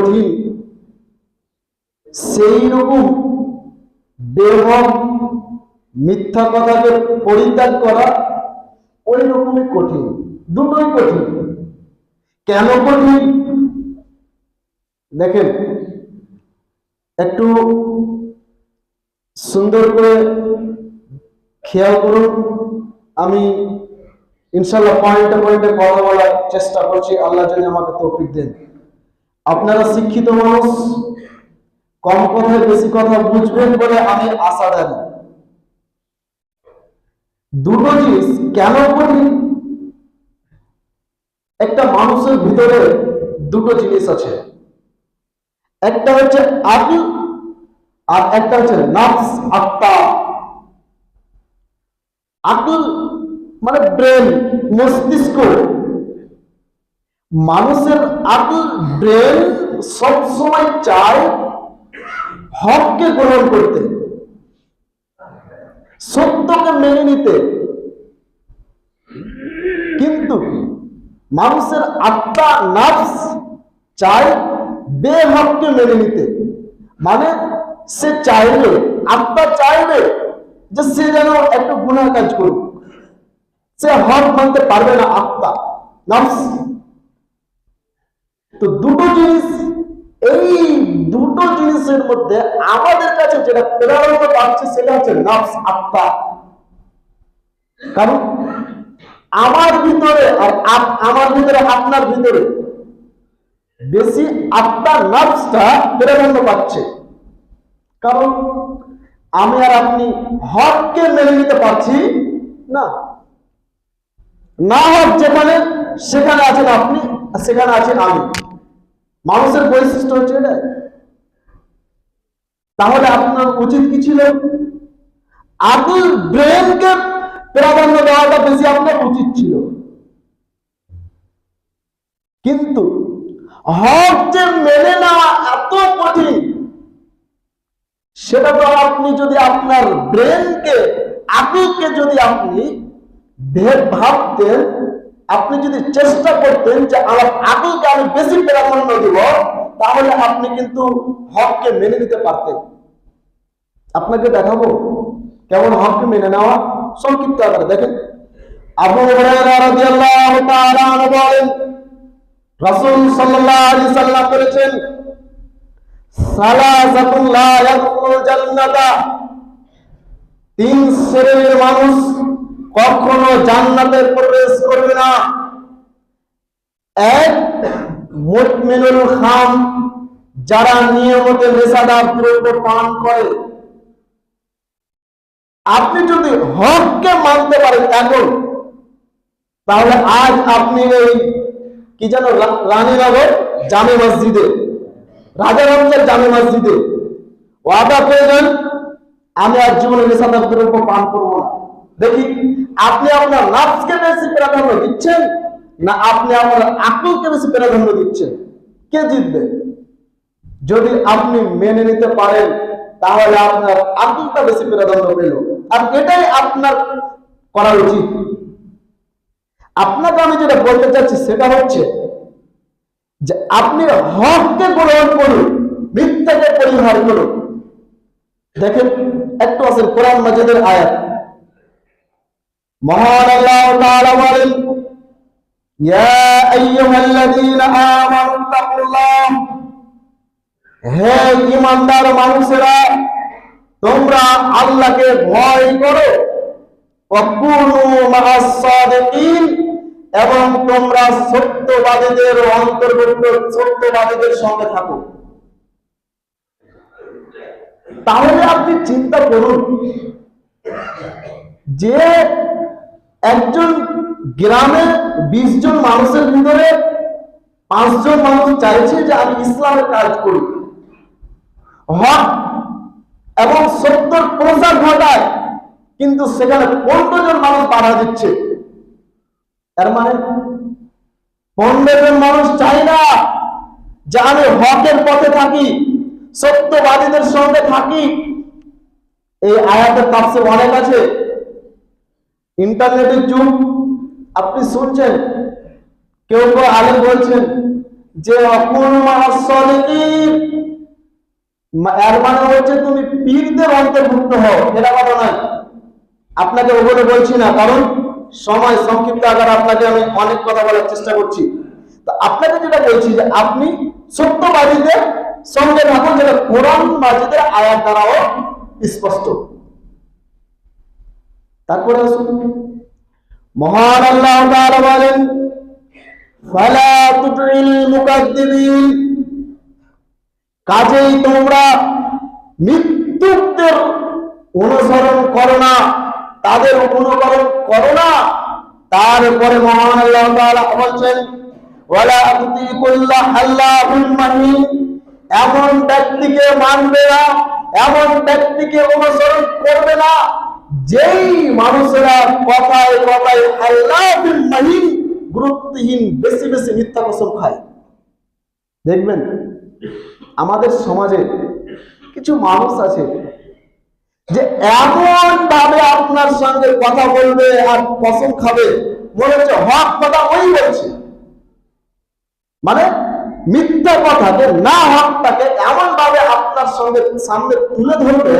কঠিন। সেই রকম বেহক মিথ্যা কথাকে পরিত্যাগ করা ওই রকমই কঠিন, দুটোই কঠিন। কেন কঠিন? দেখেন, একটু সুন্দর করে খেয়াল করুন। আমি ইনশাল্লাহ পয়েন্টে পয়েন্টে কথা বলার চেষ্টা করছি, আল্লাহ যদি আমাকে তৌফিক দেন। আপনারা শিক্ষিত মানুষ, কম কথায় বেশি কথা বুঝবেন বলে আমি আশাদারি দুটো জিনিস কেন কঠিন একটা মানুষের ভিতরে দুটো জিনিস আছে। একটা হচ্ছে আকিল আর একটা হচ্ছে নাফস আত্মা। আকিল মানে ব্রেন, মস্তিষ্ক মানুষের আকিল ব্রেন সব সময় চায় হককে গ্রহণ করতে, সত্যকে মেনে নিতে। কিন্তু মানুষের আত্মা নাফস চায় বেহককে মেনে নিতে। মানে সে চাইবে, আত্মা চাইবে যে সে যেন একটু গুণার কাজ করুক। সে হক মানতে পারবে না আত্মা, নাফস। তো দুটো জিনিস, এই দুটো জিনিসের মধ্যে আমাদের কাছে যেটা প্রেরণা পাচ্ছে সেটা হচ্ছে নফস আত্মা। কারণ আমার ভিতরে আর আমার ভিতরে, আপনার ভিতরে বেশি আত্মা নফসটা প্রেরণা পাচ্ছে। কারণ আমি আর আপনি হককে মেনে নিতে পারছি না। না হক যেখানে, সেখানে আছেন আপনি সেখানে আছেন আমি। মানুষের বৈশিষ্ট্য হচ্ছে এটা তাহলে আপনার উচিত কি ছিল? আগুল ব্রেনকে প্রাধান্য দেওয়াটা বেশি আপনার উচিত ছিল। কিন্তু হক মেনে নেওয়া এত কঠিন, সেটা তো আপনি যদি আপনার ব্রেনকে আগুলকে যদি আপনি ভাবতেন আপনি যদি চেষ্টা করতেন যে আমার আগুলকে আমি বেশি প্রাধান্য দিব, তাহলে আপনি কিন্তু হককে মেনে নিতে পারতেন। আপনাকে দেখাবো কেমন হককে মেনে নেওয়া সংক্ষিপ্ত আকারে দেখেন। লা তিন শ্রেণির মানুষ কখনো জান্নাতে প্রবেশ করবে না। এক মুতমিনুল খাম যারা নিয়মিত নেশাদার দ্রব্য পান করে। আপনি যদি হককে মানতে পারেন এখন, তাহলে আজ আপনি এই কি যেন রানীনগর জামে মসজিদে রাজাগঞ্জের জামে মসজিদে ওয়াদা পেয়ে যান, আমি আর জীবনে নেশাদার দ্রব্য পান করব না। দেখি, আপনি আপনার নাফসকে বেশি প্রাধান্য দিচ্ছেন না আপনি আপনার আকলকে বেশি প্রাধান্য দিচ্ছেন? কে জিতবে? যদি আপনি মেনে নিতে পারেন, তাহলে আপনার আকলটা বেশি প্রাধান্য পেল। আর এটাই আপনার করা উচিত। আপনাকে আমি যেটা বলতে চাচ্ছি, সেটা হচ্ছে যে আপনি হককে গ্রহণ করুন, মিথ্যাকে পরিহার করুন। দেখেন, একটু আছেন কোরআন মাজিদের আয়াত। মহান আল্লাহ তাআলা বলেন ইয়া আইয়ুহাল্লাযীনা আমানু মানুষেরা, তোমরা আল্লাহকে ভয় করো। এবং তোমরা সত্যবাদীদের অন্তর্ভুক্ত, সত্যবাদীদের সঙ্গে থাকো। তাহলে আপনি চিন্তা করুন, যে একজন গ্রামে বিশ জন মানুষের ভিতরে পাঁচজন মানুষ চাইছে যে আমি ইসলামের কাজ করি। হক এবং সত্যর প্রচার ঘটায়, কিন্তু সেখানে পনেরো জন মানুষ বাধা দিচ্ছে। এর মানে পনেরো জন মানুষ চাই না যে আমি হকের পথে থাকি, সত্যবাদীদের সঙ্গে থাকি। এই আয়াতের তাপসে অনেক আছে। ইন্টারনেটের যুগ। আপনি শুনছেন? কেউ কেউ আলেম বলছেন যে, অকুল এর মানে হচ্ছে তুমি পীরদের অন্তর্ভুক্ত হও। এটা কথা নয়। আপনাকে ওগুলো বলছি না, কারণ সময় সংক্ষিপ্ত আকার আপনাকে আমি অনেক কথা বলার চেষ্টা করছি। তো আপনাকে যেটা বলছি যে, আপনি সত্যবাদীদের সঙ্গে থাকুন, যেটা কোরআন মাজিদের আয়াত দ্বারাও স্পষ্ট। তারপরে আসুন। মহান আল্লাহ তাআলা বলেন, ফালা তুতিল মুকাদ্দিবিন। কাজেই তোমরা মৃত্যুদের অনুসরণ করো না, তাদের অনুকরণ করো না। তারপরে মহান আল্লাহ তাআলা বলছেন, ওয়ালা আতি কুল্লা আল্লাহুল মাহিন। এমন ব্যক্তিকে মানবে না, এমন ব্যক্তিকে অনুসরণ করবে না। যেই মানুষেরা কথায় কথায় আল্লাহুল মাহিন গুরুত্বহীন, বেশি বেশি মিথ্যা কসম খায়। দেখবেন, আমাদের সমাজে কিছু মানুষ আছে যে এমন ভাবে আপনার সঙ্গে কথা বলবে আর কসম খাবে, মনে হচ্ছে হক কথা ওই বলছে। মানে মিথ্যা কথা যে না হকটাকে এমন ভাবে আপনার সঙ্গে সামনে তুলে ধরবে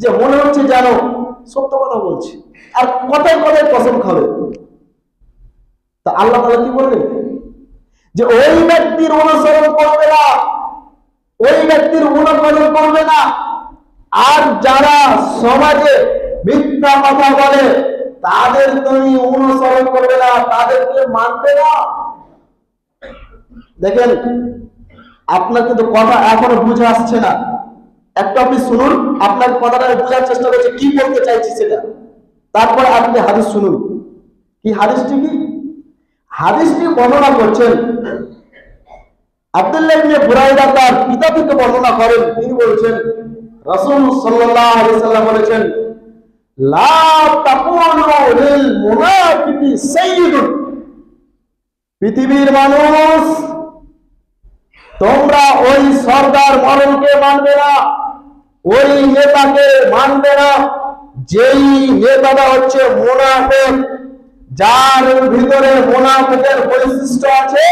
যে মনে হচ্ছে যেন সত্য কথা বলছে। আর কথায় কথায় কসম খাবে। তা আল্লাহ তাআলা কি বললেন? যে ওই ব্যক্তির অনুসরণ করবে না। ওই ব্যক্তির অনুকরণ করবে না। আর যারা সমাজে মিথ্যা কথা বলে, তাদের তুমি অনুসরণ করবে না তাদেরকে মানবে না। দেখেন, আপনার কিন্তু কথা এখনও বুঝে আসছে না। একটা আপনি শুনুন, আপনার কথাটা বোঝার চেষ্টা করছি, কি বলতে চাইছি সেটা। তারপর আপনি হাদিস শুনুন। কি হাদিসটি কি? হাদিসটি বর্ণনা করছেন। আব্দুল্লাহ ইবনে বুরাইদা তার পিতা থেকে বর্ণনা করেন। তিনি বলছেন, রাসূল সাল্লাল্লাহু আলাইহি সাল্লাম বলেছেন, লা তাকুনু লিল মুনাফিকি সাইয়্যিদুন। পৃথিবীর মানুষ, তোমরা ওই সর্দার মরণকে মানবে না। ওই নেতাকে মানবে না। যেই নেতাটা হচ্ছে মোনাফেক, যার ভিতরে মোনাফেকের বৈশিষ্ট্য আছে,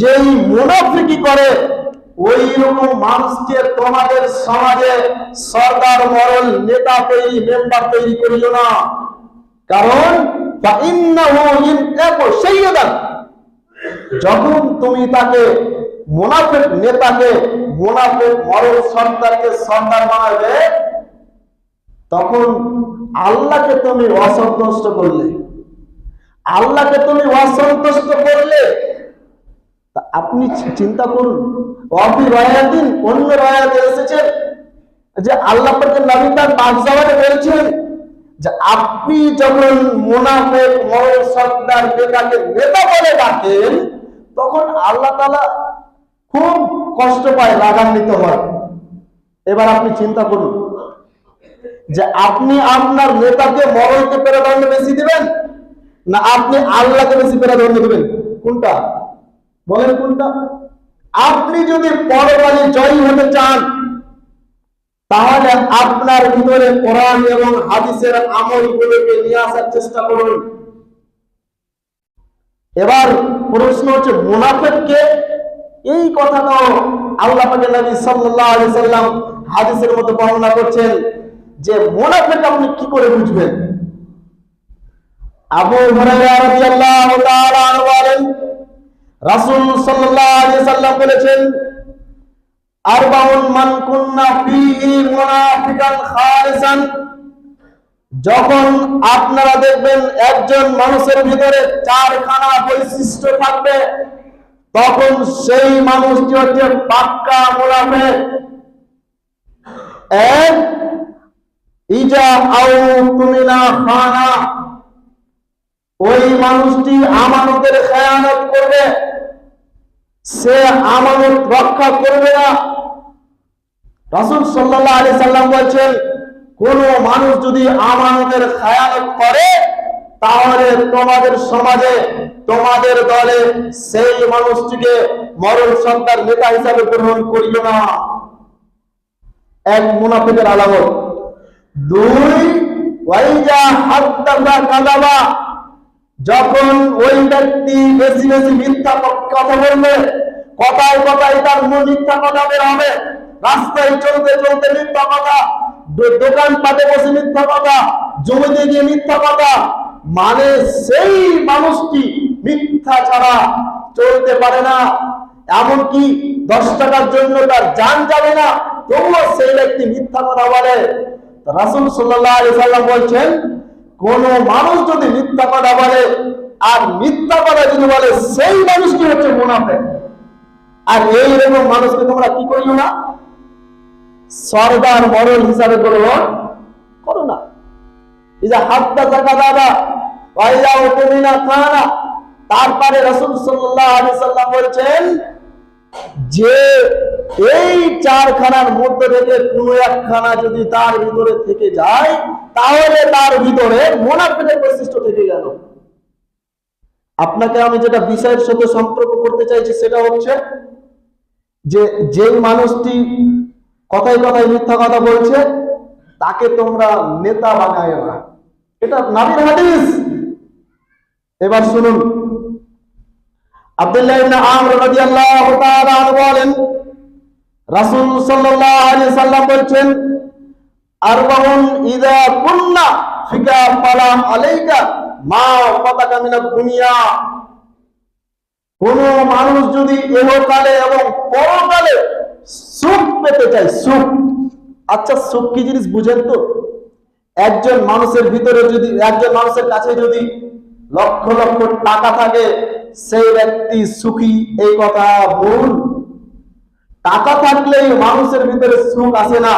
যেই মুনাফিকি করে ওই রকম মানুষকে তোমাদের সমাজে সরকার মরল নেতা তৈরি মেম্বার তৈরি করিল না। কারণ যখন তুমি তাকে মুনাফিক নেতাকে, মোনাফেক মরল সর্দারকে সর্দার বানাবে, তখন আল্লাহকে তুমি অসন্তুষ্ট করলে। আল্লাহকে তুমি অসন্তুষ্ট করলে আপনি চিন্তা করুন অফি রায়াদিন অন্য রায়াতে এসেছেন, যে আল্লাহ পাকের নবী তার বাদশাহকে বলেছেন যে আপনি যখন মোনাফেক মরল সর্দার নেতাকে নেতা বলে ডাকেন, তখন আল্লাহ তাআলা খুব কষ্ট পায় রাগান্বিত হয় এবার আপনি চিন্তা করুন যে আপনি আপনার নেতাকে মরলকে প্রেরদণ্ড বেশি দিবেন, না আপনি আল্লাহকে বেশি প্রেরদণ্ড দিবেন? কোনটা? বলেন কোনটা? আপনি যদি পরকালে জয়ী হতে চান, তাহলে আপনার ভিতরে কোরআন এবং হাদিসের আমলগুলোকে নিয়ে আসার চেষ্টা করুন। এবার প্রশ্ন হচ্ছে, মুনাফিককে এই কথাটাও আল্লাহ নবী সাল্লাম হাদিসের মধ্যে বর্ণনা করছেন যে মুনাফিক আপনি কি করে বুঝবেন? আবু হুরায়রা সাল্লাম বলেছেন, আরবাউন মান কুন্না যখন আপনারা দেখবেন একজন মানুষের ভিতরে চারখানা বৈশিষ্ট্য থাকবে তখন সেই মানুষটি হচ্ছে পাক্কা মুনাফিক। এক ওই মানুষটি আমানতের খেয়ানত করবে। সে আমানত রক্ষা করবে না। রাসূল সাল্লাল্লাহু আলাইহি সাল্লাম বলছেন, কোন মানুষ যদি আমানতের খেয়ানত করে তাহলে তোমাদের সমাজে, তোমাদের দলে সেই মানুষটিকে মরণ সন্তান নেতা হিসাবে গ্রহণ করিল না। এক মুনাফিকের আলামত। দুই কাযাবা যখন ওই ব্যক্তি বেশি বেশি মিথ্যা কথা বলবে, কথায় কথায় তার মুখ মিথ্যা কথা বের হবে। রাস্তায় চলতে চলতে মিথ্যা কথা দোকান পাতে বসে মিথ্যা কথা, জমিতে গিয়ে মিথ্যা কথা মানে সেই মানুষটি মিথ্যা ছাড়া চলতে পারে না। এমনকি দশ টাকার জন্য তার যান যাবে না, তবুও সেই ব্যক্তি মিথ্যা কথা বলে। রাসুল সাল্লাম বলছেন, কোন মানুষ যদি মিথ্যা কথা বলে, আর মিথ্যা কথা যদি বলে, সেই মানুষটি হচ্ছে মুনাফে আর এই রকম মানুষকে তোমরা কি করিও না? সর্দার মরল হিসাবে গ্রহণ করো না। এই যে হাতটা জাকা দাদা তারপরে রসুল সাল্লাহ আলি সাল্লাম বলছেন যে এই চারখানার মধ্যে থেকে কোনো একখানা যদি তার ভিতরে থেকে যায়, তাহলে তার ভিতরে মোনাফেটের বৈশিষ্ট্য থেকে গেল। আপনাকে আমি যেটা বিষয়ের সাথে সম্পর্ক করতে চাইছি সেটা হচ্ছে যে যেই মানুষটি কথায় কথায় মিথ্যা কথা বলছে, তাকে তোমরা নেতা বানায় না। এটা নাবির হাদিস। এবার শুনুন। আব্দুল্লাহ বলেন, রাসূল সাল্লাম বলছেন মা কোন মানুষ যদি এহকালে এবং পরকালে সুখ পেতে চায়, সুখ। আচ্ছা সুখ কি জিনিস বুঝেন তো? একজন মানুষের ভিতরে যদি, একজন মানুষের কাছে যদি লক্ষ লক্ষ টাকা থাকে। সেই ব্যক্তি সুখী, এই কথা ভুল। টাকা থাকলেই মানুষের ভিতরে সুখ আসে না।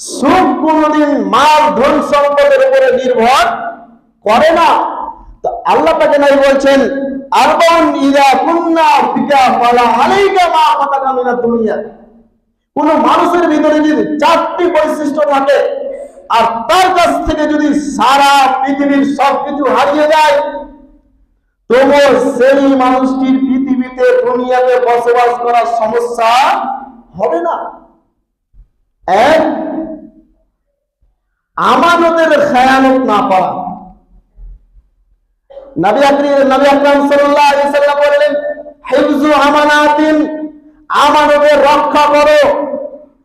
সুখ কোনদিন মাল, ধন, সম্পদের উপরে নির্ভর করে না। তো আল্লাহ তাকে নাই বলছেন কোন মানুষের ভিতরে যদি চারটি বৈশিষ্ট্য থাকে আর তার কাছ থেকে যদি সারা পৃথিবীর সবকিছু হারিয়ে যায়, তবুও সেই মানুষটির পৃথিবীতে দুনিয়াতে বসবাস করার সমস্যা হবে না। এক, আমানতের খেয়ানত না হিফজু আমানাতিন, আমানতের রক্ষা করো।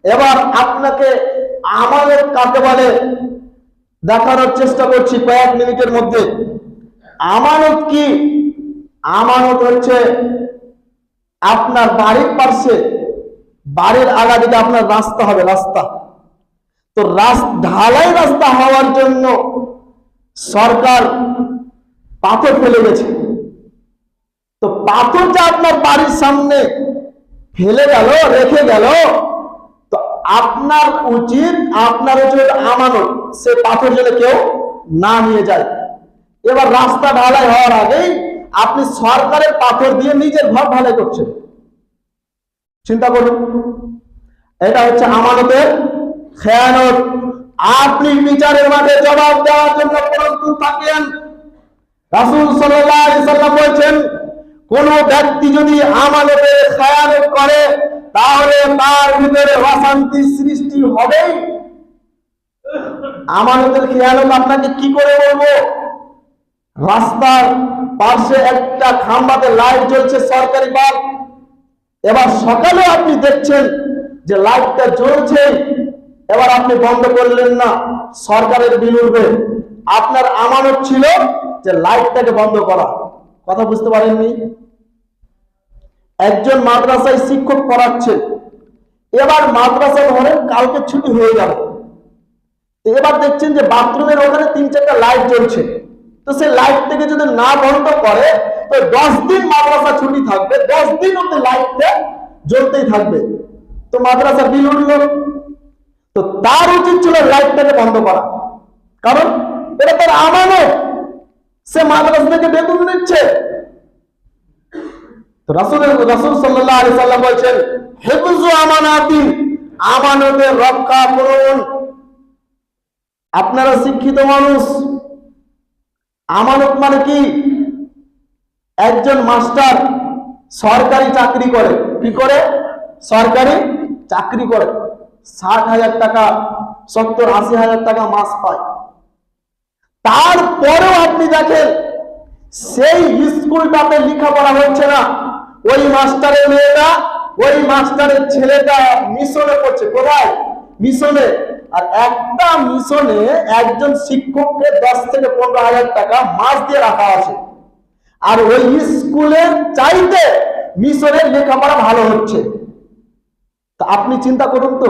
এবার আপনাকে আমানত কাকে বলে? দেখানোর চেষ্টা করছি কয়েক মিনিটের মধ্যে। আমানত কি? আমানত হচ্ছে আপনার বাড়ির পাশে বাড়ির আগা দিকে আপনার রাস্তা হবে রাস্তা। তো ঢালাই রাস্তা হওয়ার জন্য সরকার পাথর ফেলে গেছে। তো পাথরটা আপনার বাড়ির সামনে ফেলে গেল, রেখে গেল আপনার উচিত আপনার উচিত আমানত। সে পাথর যেন কেউ না নিয়ে যায়। এবার রাস্তা ঢালাই হওয়ার আগেই আপনি সরকারের পাথর দিয়ে নিজের ঘর ঢালাই করছেন। চিন্তা করুন। এটা হচ্ছে আমানতের খেয়ানত। আপনি বিচারের মাঠে জবাব দেওয়ার জন্য প্রস্তুত থাকেন। রাসুল সাল্লাম বলেন কোন ব্যক্তি যদি আমানতের খেয়ানত করে তাহলে তার ভিতরে অশান্তি সৃষ্টি হবেই। আমানতের খেয়ানত আপনাকে কি করে বলব? রাস্তার পাশে একটা খাম্বাতে লাইট জ্বলছে সরকারি বাল্ব এবার সকালে আপনি দেখছেন যে লাইটটা জ্বলছে। এবার আপনি বন্ধ করলেন না, সরকারের বিল উঠবে। আপনার আমানত ছিল যে লাইটটাকে বন্ধ করা। কথা বুঝতে পারেননি? একজন মাদ্রাসায় শিক্ষক পড়াচ্ছে। এবার মাদ্রাসা ধরেন কালকে ছুটি হয়ে গেল এবার দেখছেন যে বাথরুমের ওখানে তিন চারটা লাইট জ্বলছে। তো সেই লাইট থেকে যদি না বন্ধ করে, তো দশ দিন মাদ্রাসা ছুটি থাকবে। দশ দিন অব্দি লাইটটা জ্বলতেই থাকবে। তো মাদ্রাসা বিল উঠল। তো তার উচিত ছিল লাইটটাকে বন্ধ করা। কারণ এটা তার আমানত। সে মাদ্রাসা থেকে বেতন নিচ্ছে। আমানতের রক্ষা আপনারা শিক্ষিত মানুষ। আমানত মানে কি? একজন মাস্টার সরকারি চাকরি করে। কি করে? সরকারি চাকরি করে। ষাট হাজার টাকা, সত্তর আশি হাজার টাকা মাস পায়। তারপরেও আপনি দেখেন, সেই স্কুলটাতে লেখাপড়া হচ্ছে না। ওই মাস্টারের মেয়েটা, ওই মাস্টারের ছেলেটা মিশনে পড়ছে। কোথায়? মিশনে। আর একটা মিশনে একজন শিক্ষককে দশ থেকে পনেরো হাজার টাকা মাস দিয়ে রাখা আছে। আর ওই স্কুলের চাইতে মিশনের লেখাপড়া ভালো হচ্ছে। তা আপনি চিন্তা করুন তো,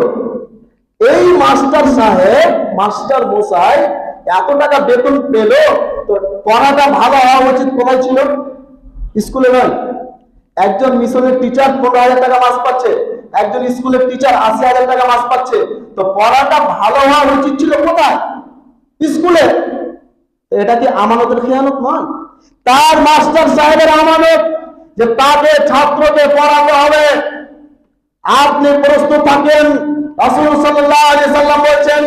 এই মাস্টার সাহেব, মাস্টার মশাই, এত টাকা বেতন পেল, তো পড়াটা ভালো হওয়া উচিত কোথায় ছিল? স্কুলে নয়। একজন মিশনের টিচার পনেরো হাজার টাকা মাস পাচ্ছে, একজন স্কুলের টিচার আশি হাজার টাকা মাস পাচ্ছে। তো পড়াটা ভালো হওয়া উচিত ছিল কোথায়? স্কুলে। এটা কি আমানতের খেয়ানত নয়? তার মাস্টার সাহেবের আমানত যে তাকে ছাত্রকে পড়াতে হবে। আপনি প্রস্তুত থাকেন সাল্লাম বলেন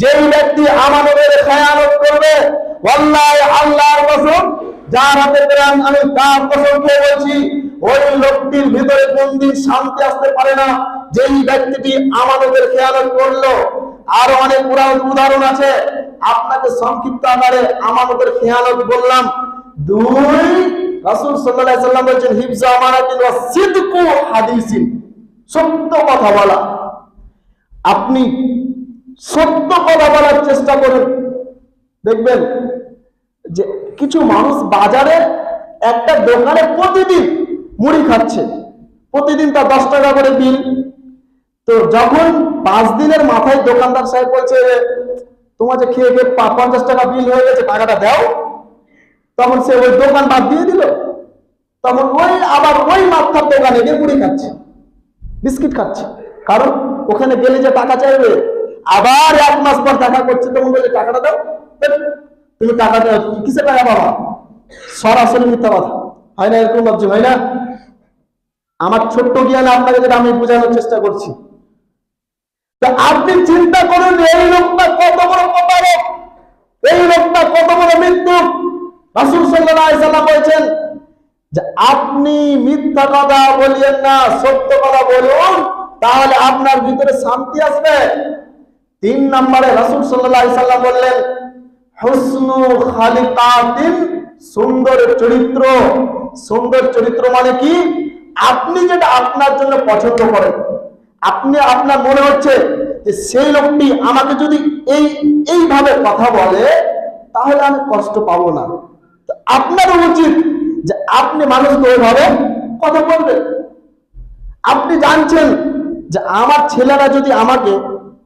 যেই ব্যক্তি আমানতের খেয়ানত করবে, ওয়াল্লাহি আল্লাহর কসম যার হাতে প্রাণ, আমি তার কসম বলছি, ওই লোকটির ভিতরে কোনদিন শান্তি আসতে পারে না। যেই ব্যক্তিটি আমানতের খেয়ানত করল, আরও অনেক পুরাণ উদাহরণ আছে। আপনাকে সংক্ষিপ্ত আকারে আমানতের খেয়ানত বললাম। দুই, রাসূল সাল্লাল্লাহু আলাইহি সাল্লাম বলেছেন হিফজা আমানাতিন ওয়া সিদকু হাদিসিন। সত্য কথা বলা। আপনি সত্য কথা বলার চেষ্টা করুন। দেখবেন যে কিছু মানুষ বাজারে একটা দোকানে প্রতিদিন মুড়ি খাচ্ছে। প্রতিদিন তার দশ টাকা করে বিল তো যখন পাঁচ দিনের মাথায় দোকানদার সাহেব বলছে তোমার যে খেয়ে খেয়ে পঞ্চাশ টাকা বিল হয়ে গেছে, টাকাটা দাও। তখন সে ওই দোকান বাদ দিয়ে দিল। তখন ওই আবার ওই মাথার দোকানে গিয়ে মুড়ি খাচ্ছে, বিস্কিট খাচ্ছে। কারণ ওখানে গেলে যে টাকা চাইবে, আবার এক মাস পর দেখা করছে, তখন বলে টাকাটা দাও। তুমি টাকা দাও কিসে টাকা বাবা সরাসরি মিথ্যা কথা। হয় না এরকম ভাবছি হয় না? আমার ছোট্ট জ্ঞান আপনাকে যেটা আমি বোঝানোর চেষ্টা করছি। তা আপনি চিন্তা করুন, এই লোকটা কত বড় প্রতারক, এই লোকটা কত বড় মৃত্যু। রাসূল সাল্লাম বলেছেন যে, আপনি মিথ্যা কথা বলিয়েন না, সত্য কথা বলুন, তাহলে আপনার ভিতরে শান্তি আসবে। তিন নম্বরে রাসূল আলাইহি সাল্লাম বললেন হুসনু খালিকাতিন, সুন্দর চরিত্র। সুন্দর চরিত্র মানে কি? আপনি যেটা আপনার জন্য পছন্দ করেন। আপনি, আপনার মনে হচ্ছে যে সেই লোকটি আমাকে যদি এই, এইভাবে কথা বলে, তাহলে আমি কষ্ট পাবো না। তো আপনারও উচিত যে আপনি মানুষকে ওইভাবে কথা বলবেন। আপনি জানছেন যে আমার ছেলেরা যদি আমাকে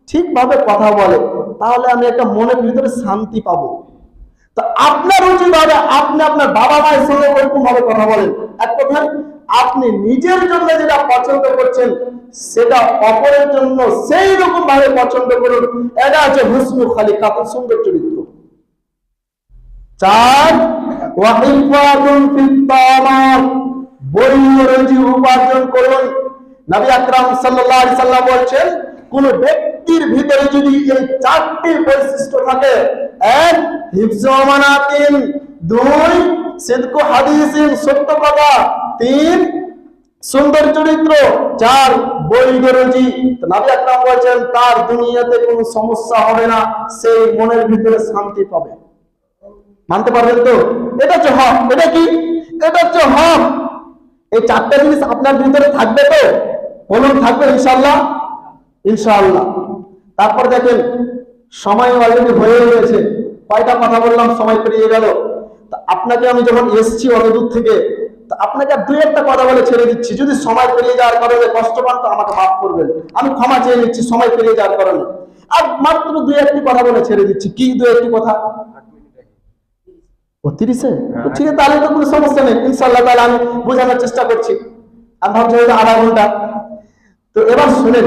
ঠিকভাবে কথা বলে, তাহলে আমি একটা মনের ভিতরে শান্তি পাবো। তো আপনার উচিত হবে আপনি আপনার বাবা মায়ের সঙ্গে ওরকম ভাবে কথা বলেন। এক কথায়, আপনি নিজের জন্য যেটা পছন্দ করছেন, সেটা অপরের জন্য সেই রকম ভাবে পছন্দ করুন। এটা হচ্ছে হুসনু খালি কাপড় সুন্দর চরিত্র। চার উপার্জন করুন। নবী আকরাম সাল্লাম বলছেন কোন ব্যক্তির ভিতরে যদি এই চারটি বৈশিষ্ট্য থাকে, এক, হিফজু আমানাতিন দুই, সিদকু হাদিসিন, সত্য কথা, তিন, সুন্দর চরিত্র, চার, বৈধ রুজি তো নবী আকরাম বলছেন, তার দুনিয়াতে কোনো সমস্যা হবে না, সেই মনের ভিতরে শান্তি পাবে। মানতে পারবেন তো? এটা হচ্ছে হক, এটা কি? এটা হচ্ছে হক। এই চারটা জিনিস আপনার ভিতরে থাকবে তো? বলুন, থাকবে ইনশাল্লাহ ইনশাআল্লাহ। তারপর দেখেন সময় অলরেডি হয়ে গেছে কয়টা কথা বললাম সময় পেরিয়ে গেল। তা আপনাকে আমি যখন এসছি অত দূর থেকে আপনাকে দুই একটা কথা বলে ছেড়ে দিচ্ছি। যদি সময় পেরিয়ে যাওয়ার কারণে কষ্ট পান তো আমাকে মাফ করবেন। আমি ক্ষমা চেয়ে নিচ্ছি সময় পেরিয়ে যাওয়ার কারণে। আর মাত্র দুই একটি কথা বলে ছেড়ে দিচ্ছি। কি দুই একটি কথা? ও তিরিশে? ঠিক আছে তাহলে তো কোনো সমস্যা নেই। ইনশাল্লাহ তাহলে আমি বোঝানোর চেষ্টা করছি। আমি ভাবছি হয়তো আধা ঘণ্টা। তো এবার শুনেন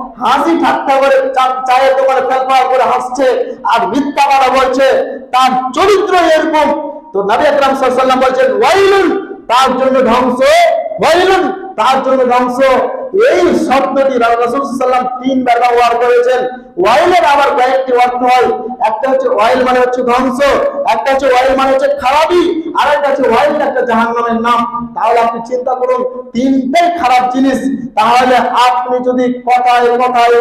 হাসি ঠাট্টা করে চায়ের দোকানে ফেলফার করে হাসছে আর মিথ্যা কথা বলছে। তার চরিত্র এরকম। তো নবী আকরাম আলাইহি বলছেন, ওয়াইলুন তার জন্য ধ্বংস তার জন্য ধ্বংস। এই শব্দটি রাসূল সাল্লাম তিনবার ব্যবহার করেছেন। ওয়াইলের আবার কয়েকটি অর্থ হয়। একটা হচ্ছে ওয়াইল মানে হচ্ছে ধ্বংস, একটা হচ্ছে ওয়াইল মানে হচ্ছে খারাপই আর একটা হচ্ছে ওয়াইল একটা জাহান্নামের নাম। তাহলে আপনি চিন্তা করুন, তিনটাই খারাপ জিনিস। তাহলে আপনি যদি কথায় কথায়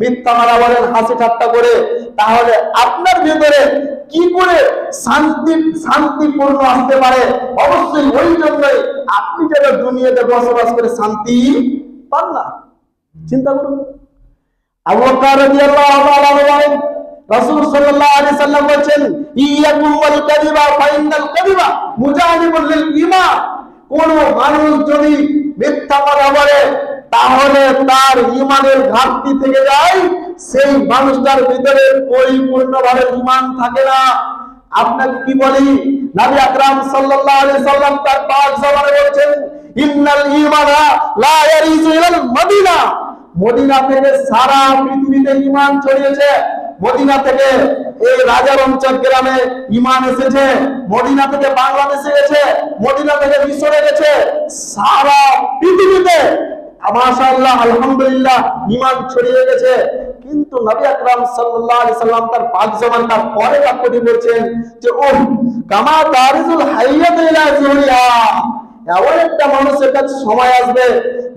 মিথ্যা মারা বলেন হাসি ঠাট্টা করে, তাহলে আপনার ভিতরে কি করে শান্তি, শান্তিপূর্ণ আসতে পারে? অবশ্যই ওই জন্যই আপনি যেন দুনিয়াতে বসবাস করে শান্তি পান না। চিন্তা করুন। কোন মানুষ যদি তাহলে তার ঈমানের ঘাটতি থেকে যায় সেই মানুষটার ভিতরে পরিপূর্ণভাবে ঈমান থাকে না। আপনাকে কি বলি? নবী আকরাম সাল্লাল্লাহু আলাইহি সাল্লাম তার পাক জবানে বলেছেন, ইন্নাল ঈমানা লা ইয়ারিজু ইলাল মদিনা। মদিনা থেকে সারা পৃথিবীতে ইমান ছড়িয়েছে। মদিনা থেকে এই রাজার অঞ্চল গ্রামে ইমান এসেছে। মদিনা থেকে বাংলাদেশে গেছে মদিনা থেকে মিশরে গেছে। সারা পৃথিবীতে মাশাআল্লাহ, আলহামদুলিল্লাহ ইমান ছড়িয়ে গেছে। কিন্তু নবী আকরাম সাল্লাল্লাহু আলাইহি সাল্লাম তার জমান তার পরে বাক্যটি বলছেন যে ও কামা তারিজুল হাইয়াত ইলা জুরিয়া। এমন একটা মানুষের কাছে সময় আসবে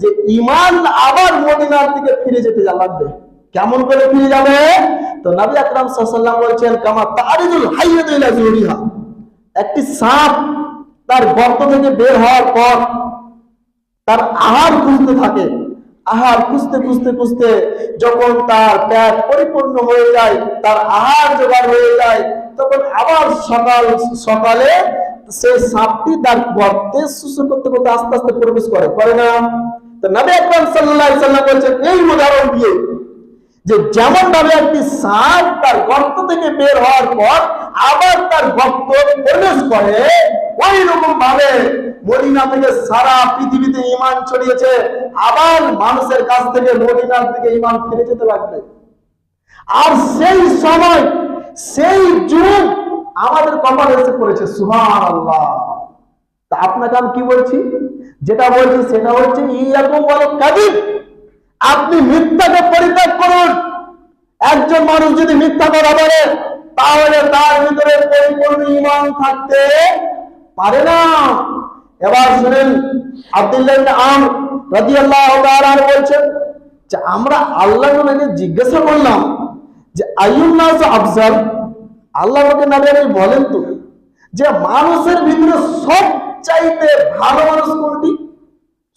যে ইমান আবার মদিনার দিকে ফিরে যেতে লাগবে। কেমন করে ফিরে যাবে? তো নবী আকরাম সাল্লাম বলছেন, কামা তারিজুল হাইয়াত ইলা জুরিয়া। একটি সাপ তার গর্ত থেকে বের হওয়ার পর তার আহার খুঁজতে থাকে। আহার খুঁজতে খুঁজতে খুঁজতে যখন তার পেট পরিপূর্ণ হয়ে যায়, তার আহার জোগাড় হয়ে যায়, তখন আবার সকাল, সকালে সেই সাপটি তার গর্তে সুস্থ করতে করতে আস্তে আস্তে প্রবেশ করে। করে না? তো নবী আকরাম সাল্লাল্লাহু আলাইহি সাল্লাম বলছেন, এই উদাহরণ দিয়ে যে যেমন ভাবে একটি সাপ তার গর্ত থেকে বের হওয়ার পর আবার তার গর্ত প্রবেশ করে ওই রকম ভাবে মদিনা থেকে সারা পৃথিবীতে ইমান ছড়িয়েছে। আবার মানুষের কাছ থেকে মদিনার দিকে ইমান ফিরে যেতে লাগবে। আর সেই সময়, সেই যুগ আমাদের কপালে এসে পড়েছে সুহান আল্লাহ তা আপনাকে আমি কি বলছি? যেটা বলছি সেটা হচ্ছে, ইয়াকুম বলে কাদিব। আপনি মিথ্যাকে পরিত্যাগ করুন। একজন মানুষ যদি মিথ্যা কথা বলে, তাহলে তার ভিতরে পরিপূর্ণ ইমান থাকতে পারে না। এবার শুনেন, আব্দুল্লাহ আম রাদিয়াল্লাহু তাআলা বলছেন যে, আমরা আল্লাহ নবীকে জিজ্ঞাসা করলাম যে নাস আফজাল? আল্লাহ নবী বলেন তো, যে মানুষের ভিতরে সবচাইতে ভালো মানুষ কোনটি?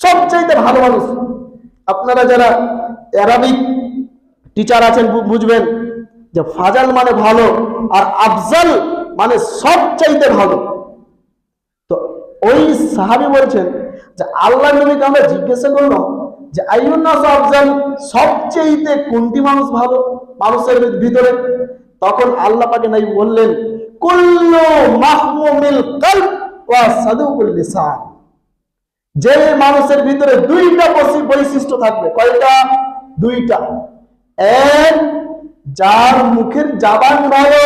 সবচাইতে ভালো মানুষ। আপনারা যারা অ্যারাবিক টিচার আছেন বুঝবেন যে ফাজাল মানে ভালো আর আফজাল মানে সবচাইতে ভালো। তো ওই সাহাবি বলছেন যে আল্লাহ নবীকে আমরা জিজ্ঞাসা করলাম যে, আইয়ুন্নাস আফজাল সবচেয়েতে কোনটি মানুষ ভালো? মানুষের ভিতরে। তখন আল্লাহ পাকে নাই বললেন, কুল্লু মাহমুমিল কলব ওয়া সাদুকুল লিসান। যে মানুষের ভিতরে দুইটা বৈশিষ্ট্য থাকবে। কয়টা? দুইটা। এক, যার মুখের জাবান ভালো,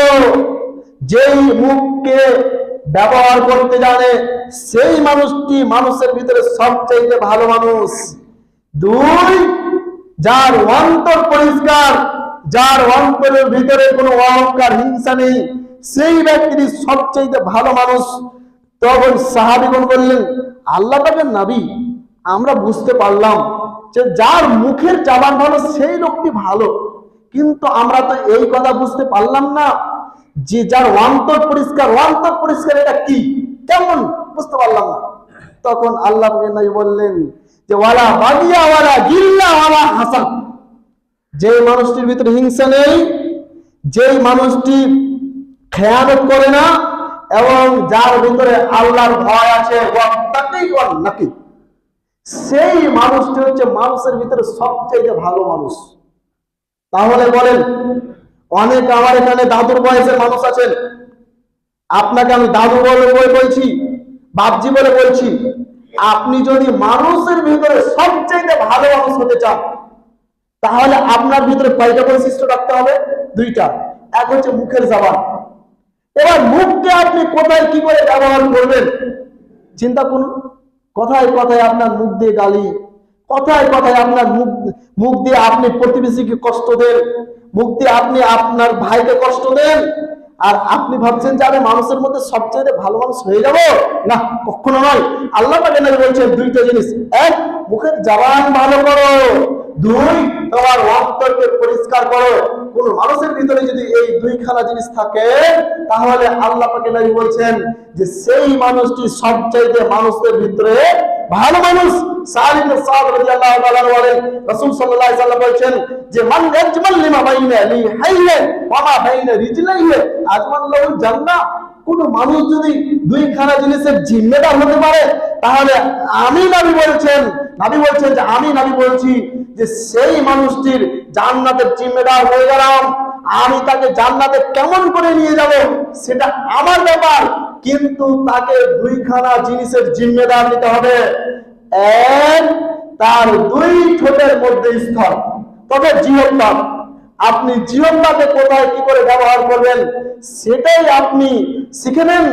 যেই মুখকে ব্যবহার করতে জানে, সেই মানুষটি মানুষের ভিতরে সবচাইতে ভালো মানুষ। দুই, যার অন্তর পরিষ্কার, যার অন্তরের ভিতরে কোনো অহংকার, হিংসা নেই, সেই ব্যক্তিটি সবচাইতে ভালো মানুষ। তখন সাহাবিগণ বললেন, আল্লাহ পাকের নাবি, আমরা বুঝতে পারলাম যে যার মুখের জাবান ভালো, সেই লোকটি ভালো। কিন্তু আমরা তো এই কথা বুঝতে পারলাম না যে যার অন্তর পরিষ্কার অন্তর পরিষ্কার এটা কি? কেমন? বুঝতে পারলাম না। তখন আল্লাহ নবী বললেন যে, ওয়ালা বাগিয়া ওয়ালা গিল্লা, ওয়ালা হাসান। যে মানুষটির ভিতরে হিংসা নেই, যেই মানুষটি খেয়ানত করে না এবং যার ভিতরে আল্লাহর ভয় আছে নাকি সেই মানুষটি হচ্ছে মানুষের ভিতরে সবচেয়ে ভালো মানুষ। তাহলে বলেন, অনেক আমার এখানে দাদুর বয়সের মানুষ আছেন। আপনাকে আমি দাদু বলে বলে বলছি, বাপজি বলে বলছি, আপনি যদি মানুষের ভিতরে সবচেয়ে ভালো মানুষ হতে চান, তাহলে আপনার ভিতরে কয়টা বৈশিষ্ট্য রাখতে হবে? দুইটা। এক হচ্ছে মুখের জবান। এবার মুখকে আপনি কোথায়, কি করে ব্যবহার করবেন? চিন্তা করুন, কথায় কথায় আপনার মুখ দিয়ে গালি, কথায় কথায় আপনার মুখ মুখ দিয়ে আপনি প্রতিবেশীকে কষ্ট দেন, মুখ দিয়ে আপনি আপনার ভাইকে কষ্ট দেন, আর আপনি ভাবছেন যে আমি মানুষের মধ্যে সবচেয়ে ভালো মানুষ হয়ে যাব? না, কখনো নয়। আল্লাহ পাকে বলছেন দুইটা জিনিস। এক, মুখের জবান ভালো করো। দুই তোমার অন্তরকে পরিষ্কার করো। কোন মানুষের ভিতরে যদি এই দুইখানা জিনিস থাকে, তাহলে আল্লাহ পাকে নাকি বলছেন যে সেই মানুষটি সবচাইতে মানুষের ভিতরে ভালো মানুষ। মান লাহু জান্নাহ। কোন মানুষ যদি দুইখানা জিনিসের জিম্মেদার হতে পারে, তাহলে আমি নবী বলছেন নবী বলছেন যে আমি নবী বলছি যে সেই মানুষটির জান্নাতের জিম্মেদার হয়ে গেলাম, আমি তাকে জান্নাতে কেমন করে নিয়ে যাব, সেটা আমার ব্যাপার, কিন্তু তাকে দুইখানা জিনিসের জিম্মেদার নিতে হবে। এক, তার দুই ঠোঁটের মধ্যে স্থল তবে জিহ্বার আপনি জিহ্বাকে কোথায় কি করে ব্যবহার করবেন, সেটাই আপনি শিখে নেন।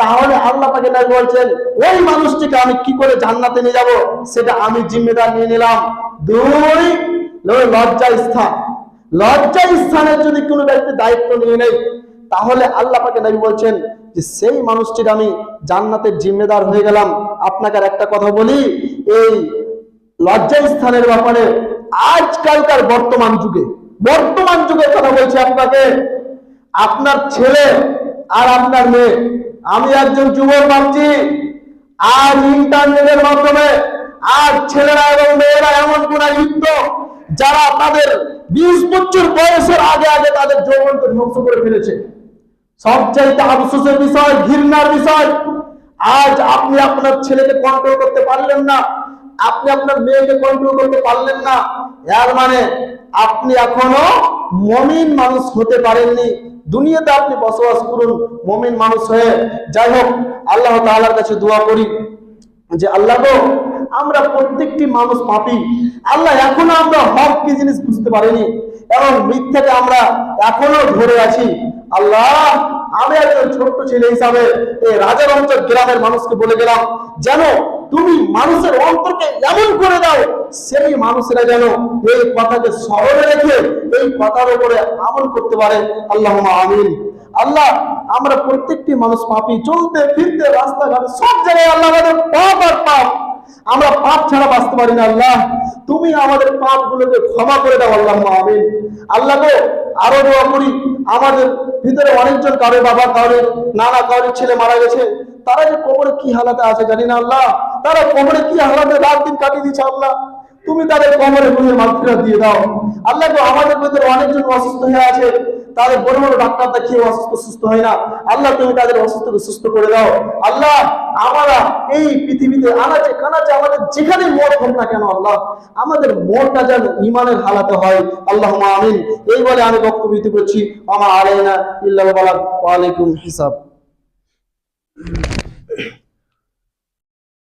তাহলে আল্লাহ নাই বলছেন, ওই মানুষটিকে আমি কি করে জান্নাতে নিয়ে যাব? সেটা আমি জিম্মেদার নিয়ে নিলাম। দুই লজ্জা স্থান। লজ্জা স্থানের যদি কোনো ব্যক্তি দায়িত্ব নিয়ে নেই তাহলে আল্লাহ পাকে নবী বলছেন যে, সেই মানুষটির আমি জান্নাতের জিম্মেদার হয়ে গেলাম। আপনাকে একটা কথা বলি, এই লজ্জা স্থানের ব্যাপারে আজকালকার বর্তমান যুগে বর্তমান যুগের কথা বলছি আপনাকে। আপনার ছেলে আর আপনার মেয়ে। আমি একজন যুবক ভাবছি। আজ ইন্টারনেটের মাধ্যমে আর ছেলেরা এবং মেয়েরা এমন কোন যুক্ত যারা তাদের বিশ বছর বয়সের আগে আগে তাদের যৌবনকে ধ্বংস করে ফেলেছে। সবচাইতে আফসোসের বিষয়, ঘৃণার বিষয়, আজ আপনি আপনার ছেলেকে কন্ট্রোল করতে পারলেন না। আপনি আপনার মেয়েকে কন্ট্রোল করতে পারলেন না। এর মানে আপনি এখনও মমিন মানুষ হতে পারেননি। দুনিয়াতে আপনি বসবাস করুন, মমিন মানুষ হয়ে। যাই হোক, আল্লাহ তাআলার কাছে দোয়া করি যে, আল্লাহ গো, আমরা প্রত্যেকটি মানুষ পাপি। আল্লাহ, এখনও আমরা হক কি জিনিস বুঝতে পারিনি। এবং মিথ্যাকে আমরা এখনও ধরে আছি। আল্লাহ, আমি একজন ছোট্ট ছেলে হিসাবে এই রাজার অঞ্চল গ্রামের মানুষকে বলে গেলাম যেন তুমি মানুষের অন্তরকে এমন করে দাও, সেই মানুষেরা যেন এই কথাকে স্মরণে রেখে এই কথার উপরে আমল করতে পারে। আল্লাহ আমিন। আল্লাহ, আমরা প্রত্যেকটি মানুষ পাপি, চলতে ফিরতে রাস্তাঘাটে সব জায়গায় আল্লাহ আমাদের পাপ আর পাপ। আমরা পাপ ছাড়া বাঁচতে পারি না, আল্লাহ। তুমি আমাদের পাপ গুলোকে ক্ষমা করে দাও আল্লাহ আমিন। আল্লাহ গো, আরও দোয়া করি। আমাদের ভিতরে অনেকজন কারও বাবা, কারও নানা, কারও ছেলে মারা গেছে। তারা যে কবরে কি হালাতে আছে জানি না আল্লাহ। তারা কবরে কি হালাতে রাত দিন কাটিয়ে দিচ্ছে আল্লাহ। তুমি তাদের কবরে গুলিয়ে মাফিরা দিয়ে দাও। আল্লাহ গো, আমাদের ভিতরে অনেকজন অসুস্থ হয়ে আছে। তাদের বড় বড় ডাক্তার দেখিয়ে অসুস্থ সুস্থ হয় না। আল্লাহ, তুমি তাদের অসুস্থকে সুস্থ করে দাও। আল্লাহ, আমরা এই পৃথিবীতে আনাচে কানাচে আমাদের যেখানে মত হোক না কেন আল্লাহ, আমাদের মনটা যেন ইমানের হালাতে হয়। আল্লাহ আমিন। এই বলে আমি বক্তব্য করছি আমার আলাইনা ইল্লাহ ওয়ালাইকুম হিসাব। Mm-hmm.